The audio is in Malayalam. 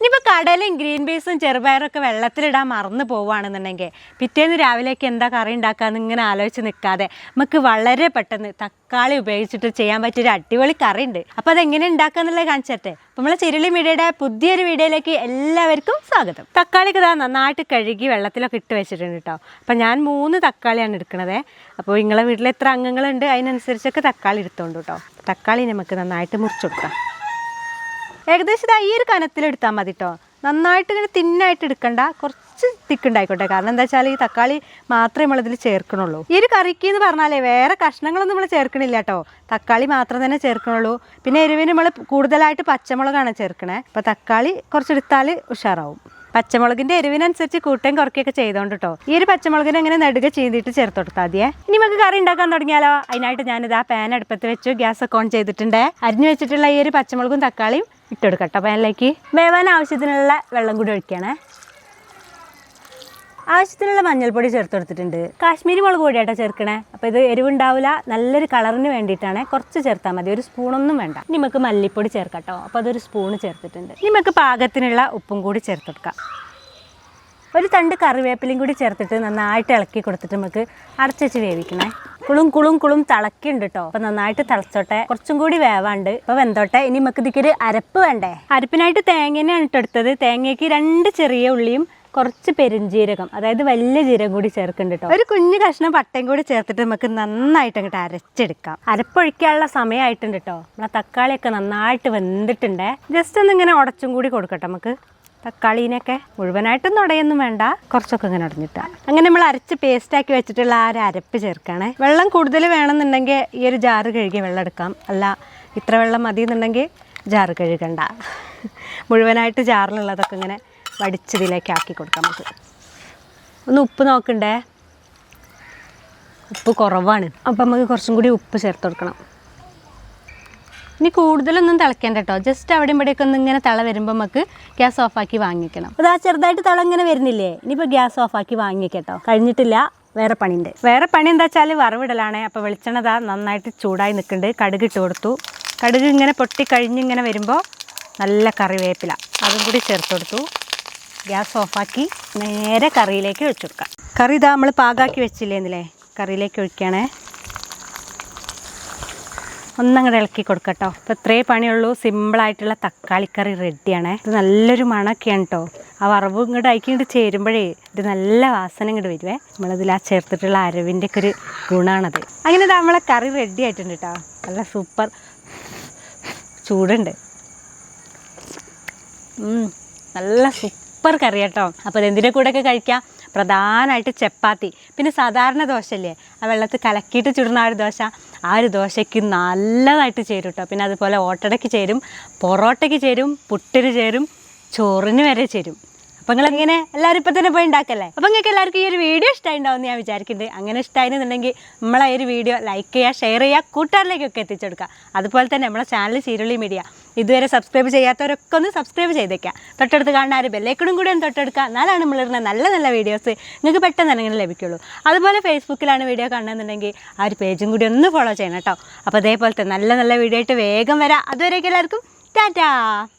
ഇനിയിപ്പോൾ കടലും ഗ്രീൻ പീസും ചെറുപയറും ഒക്കെ വെള്ളത്തിലിടാൻ മറന്നു പോവുകയാണെന്നുണ്ടെങ്കിൽ പിറ്റേന്ന് രാവിലേക്ക് എന്താ കറി ഉണ്ടാക്കാമെന്ന് ഇങ്ങനെ ആലോചിച്ച് നിൽക്കാതെ നമുക്ക് വളരെ പെട്ടെന്ന് തക്കാളി ഉപയോഗിച്ചിട്ട് ചെയ്യാൻ പറ്റിയൊരു അടിപൊളി കറി ഉണ്ട്. അപ്പോൾ അതെങ്ങനെ ഉണ്ടാക്കാന്നുള്ളത് കാണിച്ചട്ടെ അപ്പോൾ നമ്മളെ ചിരുളി മീഡിയയുടെ പുതിയൊരു വീഡിയോയിലേക്ക് എല്ലാവർക്കും സ്വാഗതം. തക്കാളിക്ക് ഇതാ നന്നായിട്ട് കഴുകി വെള്ളത്തിലൊക്കെ ഇട്ട് വെച്ചിട്ടുണ്ട് കേട്ടോ അപ്പോൾ ഞാൻ മൂന്ന് തക്കാളിയാണ് എടുക്കുന്നത് അപ്പോൾ നിങ്ങളെ വീട്ടിൽ എത്ര അംഗങ്ങളുണ്ട്? അതിനനുസരിച്ചൊക്കെ തക്കാളി എടുത്തോണ്ട് കേട്ടോ തക്കാളി നമുക്ക് നന്നായിട്ട് മുറിച്ചെടുക്കാം ഏകദേശം ഇതാ ഈ ഒരു കനത്തിലെടുത്താൽ മതി കേട്ടോ നന്നായിട്ട് ഇങ്ങനെ തിന്നായിട്ട് എടുക്കണ്ട. കുറച്ച് തിക്കുണ്ടായിക്കോട്ടെ. കാരണം എന്താ വെച്ചാൽ ഈ തക്കാളി മാത്രമേ നമ്മളിതിൽ ചേർക്കണുള്ളൂ. ഈ ഒരു കറിക്ക് എന്ന് പറഞ്ഞാലേ വേറെ കഷ്ണങ്ങളൊന്നും നമ്മൾ ചേർക്കണില്ല കേട്ടോ തക്കാളി മാത്രം തന്നെ ചേർക്കണുള്ളൂ. പിന്നെ എരിവിന് നമ്മൾ കൂടുതലായിട്ട് പച്ചമുളകാണ് ചേർക്കണേ. അപ്പോൾ തക്കാളി കുറച്ചെടുത്താൽ ഉഷാറാവും. പച്ചമുളകിന്റെ എരിവിനനുസരിച്ച് കൂട്ടയും കുറയ്ക്കുകയൊക്കെ ചെയ്തോണ്ട് കേട്ടോ ഈ ഒരു പച്ചമുളകിനെ ഇങ്ങനെ നെടുക ചെയ്തിട്ട് ചേർത്ത് കൊടുത്താൽ മതിയേ. ഇനി നമുക്ക് കറി ഉണ്ടാക്കാൻ തുടങ്ങിയാലോ? അതിനായിട്ട് ഞാനിത് ആ പാൻ അടുപ്പത്ത് വെച്ചു ഗ്യാസ് ഒക്കെ ഓൺ ചെയ്തിട്ടുണ്ട്. അരിഞ്ഞു വെച്ചിട്ടുള്ള ഈ ഒരു പച്ചമുളകും തക്കാളിയും ഇട്ടുകൊടുക്കട്ടോ പാനിലേക്ക് വേവാൻ ആവശ്യത്തിനുള്ള വെള്ളം കൂടി ഒഴിക്കണേ. ആവശ്യത്തിനുള്ള മഞ്ഞൾപ്പൊടി ചേർത്ത് കൊടുത്തിട്ടുണ്ട് കാശ്മീരി മുളക് പൊടിയാട്ടോ ചേർക്കണേ. അപ്പോൾ ഇത് എരിവുണ്ടാവില്ല നല്ലൊരു കളറിന് വേണ്ടിയിട്ടാണ് കുറച്ച് ചേർത്താൽ മതി. ഒരു സ്പൂണൊന്നും വേണ്ട. നിങ്ങൾക്ക് മല്ലിപ്പൊടി ചേർക്കട്ടോ. അപ്പോൾ അതൊരു സ്പൂണ് ചേർത്തിട്ടുണ്ട്. നമുക്ക് പാകത്തിനുള്ള ഉപ്പും കൂടി ചേർത്ത് കൊടുക്കാം ഒരു തണ്ട് കറിവേപ്പിലയും കൂടി ചേർത്തിട്ട് നന്നായിട്ട് ഇളക്കി കൊടുത്തിട്ട് നമുക്ക് അടച്ചുവെച്ച് വേവിക്കണേ. കുളും കുളും കുളും തിളക്കുണ്ട് കേട്ടോ അപ്പൊ നന്നായിട്ട് തിളച്ചോട്ടെ. കുറച്ചും കൂടി വേവാണ്ട്. അപ്പോൾ വെന്തോട്ടെ. ഇനി നമുക്ക് ഇതിക്കൊരു അരപ്പ് വേണ്ടേ? അരപ്പിനായിട്ട് തേങ്ങനെയാണ് ഇട്ടെടുത്തത് തേങ്ങയ്ക്ക് രണ്ട് ചെറിയ ഉള്ളിയും കുറച്ച് പെരുംജീരകം അതായത് വലിയ ജീരകം കൂടി ചേർക്കുന്നുണ്ട് കേട്ടോ. ഒരു കുഞ്ഞു കഷ്ണം പട്ടയും കൂടി ചേർത്തിട്ട് നമുക്ക് നന്നായിട്ട് അങ്ങോട്ട് അരച്ചെടുക്കാം. അരപ്പൊഴിക്കാനുള്ള സമയമായിട്ടുണ്ട് കേട്ടോ. നമ്മളെ തക്കാളിയൊക്കെ നന്നായിട്ട് വെന്തിട്ടുണ്ട്. ജസ്റ്റ് ഒന്ന് ഇങ്ങനെ ഉടച്ചും കൂടി കൊടുക്കട്ടെ നമുക്ക്. തക്കാളീനൊക്കെ മുഴുവനായിട്ടൊന്നും ഉടയൊന്നും വേണ്ട. കുറച്ചൊക്കെ ഇങ്ങനെ ഉടഞ്ഞിട്ടാ. അങ്ങനെ നമ്മൾ അരച്ച് പേസ്റ്റാക്കി വെച്ചിട്ടുള്ള ആ ഒരു അരപ്പ് ചേർക്കണേ വെള്ളം കൂടുതൽ വേണമെന്നുണ്ടെങ്കിൽ ഈ ഒരു ജാറ് കഴുകി വെള്ളം എടുക്കാം. അല്ല ഇത്ര വെള്ളം മതി എന്നുണ്ടെങ്കിൽ ജാറ് കഴുകണ്ട. മുഴുവനായിട്ട് ജാറിലുള്ളതൊക്കെ ഇങ്ങനെ വടിച്ചതിലേക്ക് ആക്കി കൊടുക്കാം നമുക്ക്. ഒന്ന് ഉപ്പ് നോക്കണ്ടേ? ഉപ്പ് കുറവാണ്. അപ്പം നമുക്ക് കുറച്ചും കൂടി ഉപ്പ് ചേർത്ത് കൊടുക്കണം ഇനി കൂടുതലൊന്നും തിളയ്ക്കേണ്ട കേട്ടോ. ജസ്റ്റ് അവിടെ ഇവിടെയൊക്കെ ഒന്ന് ഇങ്ങനെ തള വരുമ്പോൾ നമുക്ക് ഗ്യാസ് ഓഫാക്കി വാങ്ങിക്കണം. അപ്പോൾ ആ ചെറുതായിട്ട് തള ഇങ്ങനെ വരുന്നില്ലേ? ഇനിയിപ്പോൾ ഗ്യാസ് ഓഫാക്കി വാങ്ങിക്കട്ടോ കഴിഞ്ഞിട്ടില്ല വേറെ പണിയുണ്ട്. വേറെ പണി എന്താ വെച്ചാൽ വറവിടലാണ്. അപ്പോൾ വെളിച്ചെണ്ണ നന്നായിട്ട് ചൂടായി നിൽക്കുന്നുണ്ട്. കടുക് ഇട്ട് കൊടുത്തു. കടുക് ഇങ്ങനെ പൊട്ടി കഴിഞ്ഞിങ്ങനെ വരുമ്പോൾ നല്ല കറിവേപ്പില. അതും കൂടി ചേർത്ത് കൊടുത്തു. ഗ്യാസ് ഓഫാക്കി നേരെ കറിയിലേക്ക് ഒഴിച്ചു കൊടുക്കാം കറി ഇതാ നമ്മൾ പാകാക്കി വെച്ചില്ലേ വെച്ചില്ലേന്നില്ലേ? കറിയിലേക്ക് ഒഴിക്കണേ. ഒന്നങ്ങോട്ട് ഇളക്കി കൊടുക്കട്ടോ. അപ്പോൾ ഇത്രേ പണിയുള്ളൂ. സിമ്പിളായിട്ടുള്ള തക്കാളിക്കറി റെഡിയാണേ ഇത് നല്ലൊരു മണമൊക്കെയാണ് കേട്ടോ ആ വറവ് ഇങ്ങോട്ട് അയക്കിങ്ങോട്ട് ചേരുമ്പോഴേ ഇത് നല്ല വാസന ഇങ്ങോട്ട് വരുവേ. നമ്മളിതിൽ ആ ചേർത്തിട്ടുള്ള അരവിന്റെ ഒക്കെ ഒരു ഗുണമാണത് അങ്ങനെ നമ്മളെ കറി റെഡി ആയിട്ടുണ്ട് കേട്ടോ നല്ല സൂപ്പർ ചൂടുണ്ട്. നല്ല സൂപ്പർ കറി കേട്ടോ. അപ്പോൾ കൂടെ കൂടെയൊക്കെ കഴിക്കാം? പ്രധാനമായിട്ട് ചപ്പാത്തി. പിന്നെ സാധാരണ ദോശയില്ലേ? ആ വെള്ളത്തിൽ കലക്കിയിട്ട് ചുടുന്ന ആ ഒരു ദോശ. ആ ഒരു ദോശയ്ക്ക് നല്ലതായിട്ട് ചേരും കേട്ടോ പിന്നെ അതുപോലെ ഓട്ടടയ്ക്ക് ചേരും പൊറോട്ടയ്ക്ക് ചേരും പുട്ടിന് ചേരും ചോറിന് വരെ ചേരും. അപ്പം നിങ്ങളിങ്ങനെ? എല്ലാവരും ഇപ്പൊ തന്നെ പോയി ഉണ്ടാക്കല്ലേ? അപ്പം നിങ്ങൾക്ക് എല്ലാവർക്കും ഈ ഒരു വീഡിയോ ഇഷ്ടമായിട്ടുണ്ടാവും ഞാൻ വിചാരിക്കുന്നുണ്ട്. അങ്ങനെ ഇഷ്ടമായിരുന്നുണ്ടെങ്കിൽ നമ്മളെ ഒരു വീഡിയോ ലൈക്ക് ചെയ്യുക ഷെയർ ചെയ്യുക കൂട്ടുകാരിലേക്കൊക്കെ എത്തിച്ചു കൊടുക്കുക. അതുപോലെ തന്നെ നമ്മളെ ചാനൽ ചീരുള്ളി മീഡിയ ഇതുവരെ സബ്സ്ക്രൈബ് ചെയ്യാത്തവരൊക്കെ ഒന്ന് സബ്സ്ക്രൈബ് ചെയ്തേക്കുക. തൊട്ടടുത്ത് കാണുന്ന ഒരു ബെല്ലേക്കടും കൂടി ഒന്ന് തൊട്ടെടുക്കുക. എന്നാലാണ് നമ്മളിടുന്ന നല്ല നല്ല വീഡിയോസ് നിങ്ങൾക്ക് പെട്ടെന്ന് ഇങ്ങനെ ലഭിക്കുള്ളൂ. അതുപോലെ ഫേസ്ബുക്കിലാണ് വീഡിയോ കാണുന്നുണ്ടെങ്കിൽ ആ ഒരു പേജും കൂടി ഒന്ന് ഫോളോ ചെയ്യണം കേട്ടോ. അപ്പോൾ അതേപോലത്തെ നല്ല നല്ല വീഡിയോ ആയിട്ട് വേഗം വരാം. അതുവരെയൊക്കെ എല്ലാവർക്കും ടാറ്റാ!